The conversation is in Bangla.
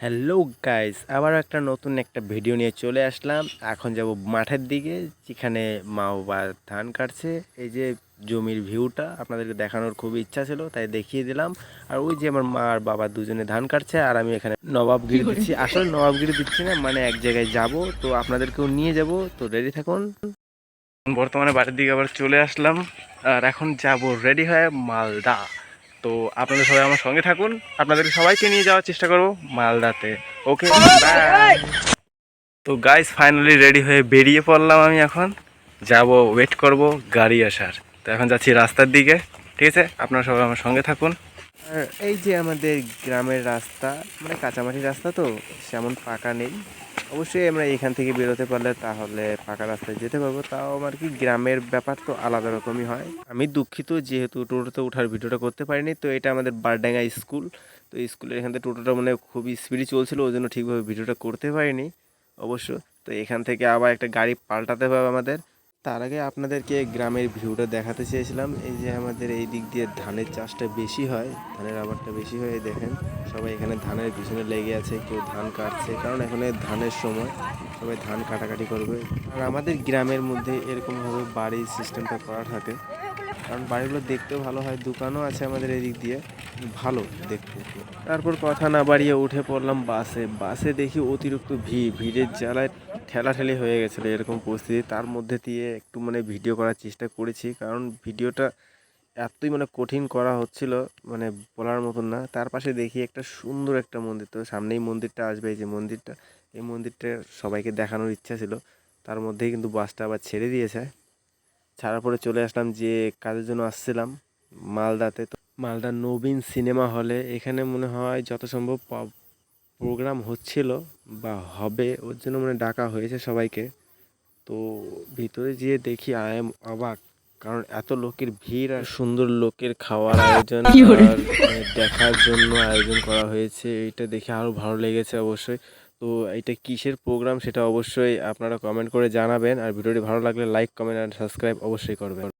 হ্যালো গাইস আবার একটা নতুন একটা ভিডিও নিয়ে চলে আসলাম। এখন যাব মাঠের দিকে যেখানে মা বাবা ধান কাটছে। এই যে জমির ভিউটা আপনাদেরকে দেখানোর খুবই ইচ্ছা ছিল তাই দেখিয়ে দিলাম। আর ওই যে আমার মা আর বাবা দুজনে ধান কাটছে আর আমি এখানে নবাবগিরি দিচ্ছি। আসলে নবাবগিরি দিচ্ছি না মানে এক জায়গায় যাব। তো আপনাদেরকেও নিয়ে যাব তো রেডি থাকুন। বর্তমানে বাড়ির দিকে আবার চলে আসলাম আর এখন যাব রেডি হয়ে মালদা। তো আপনাদের সবাই আমার সঙ্গে থাকুন। আপনাদের সবাইকে নিয়ে যাওয়ার চেষ্টা করব মালদাতে। ওকে তো গাইস ফাইনালি রেডি হয়ে বেরিয়ে পড়লাম আমি এখন। যাব ওয়েট করব গাড়ি আসার। তো এখন যাচ্ছি রাস্তার দিকে ঠিক আছে? আপনারা সবাই আমার সঙ্গে থাকুন। আর এই যে আমাদের গ্রামের রাস্তা মানে কাঁচামাটি রাস্তা তো সেমন পাকা নেই। অবশ্যই আমরা এখান থেকে বেরোতে পারলে তাহলে ফাঁকা রাস্তায় যেতে পারব। তাও আমার কি গ্রামের ব্যাপার তো আলাদা রকমই হয়। আমি দুঃখিত যেহেতু টোটোতে ওঠার ভিডিওটা করতে পারিনি, তো এটা আমাদের বারডাঙ্গা স্কুল। তো স্কুলের এখান থেকে টোটোটা মানে খুবই স্পিডে চলছিল, ওই জন্য ঠিকভাবে ভিডিওটা করতে পারিনি। অবশ্য তো এখান থেকে আবার একটা গাড়ি পাল্টাতে হবে আমাদের। তার আগে আপনাদেরকে গ্রামের ভিউটা দেখাতে চেয়েছিলাম। এই যে আমাদের এই দিক দিয়ে ধানের চাষটা বেশি হয়, ধানের আবারটা বেশি হয় দেখেন, সবাই এখানে ধানের পিছনে লেগে আছে, কেউ ধান কাটছে, কারণ এখন ধানের সময় সবাই ধান কাটাকাটি করবে। আর আমাদের গ্রামের মধ্যে এরকমভাবে বাড়ির সিস্টেমটা করা থাকে, কারণ বাড়িগুলো দেখতেও ভালো হয়, দোকানও আছে আমাদের এদিক দিয়ে, ভালো দেখতে। তারপর কথা না বাড়িয়ে উঠে পড়লাম বাসে বাসে দেখি অতিরিক্ত ভিড়, ভিড়ের জ্বালায় ঠেলাঠেলি হয়ে গেছিল এরকম পরিস্থিতি। তার মধ্যে দিয়ে একটু মানে ভিডিও করার চেষ্টা করেছি, কারণ ভিডিওটা এতই মানে কঠিন করা হচ্ছিল মানে বলার মতন না। তার পাশে দেখি একটা সুন্দর একটা মন্দির, তো সামনেই মন্দিরটা আসবে। এই যে মন্দিরটা, এই মন্দিরটা সবাইকে দেখানোর ইচ্ছা ছিল। তার মধ্যেই কিন্তু বাসটা আবার ছেড়ে দিয়েছে। ছাড়ার পরে চলে আসলাম যে কাজের জন্য আসছিলাম মালদাতে। তো মালদা নবীন সিনেমা হলে এখানে মনে হয় যত সম্ভব প্রোগ্রাম হচ্ছিল বা হবে ওর জন্য মানে ডাকা হয়েছে সবাইকে। তো ভিতরে গিয়ে দেখি আই এম অবাক কারণ এত লোকের ভিড় আর সুন্দর লোকের খাওয়ার আয়োজন আর মানে দেখার জন্য আয়োজন করা হয়েছে এটা দেখে আরও ভালো লেগেছে অবশ্যই। তো এটা কিসের প্রোগ্রাম সেটা অবশ্যই আপনারা কমেন্ট করে জানাবেন আর ভিডিওটি ভালো লাগলে লাইক কমেন্ট আর সাবস্ক্রাইব অবশ্যই করবেন।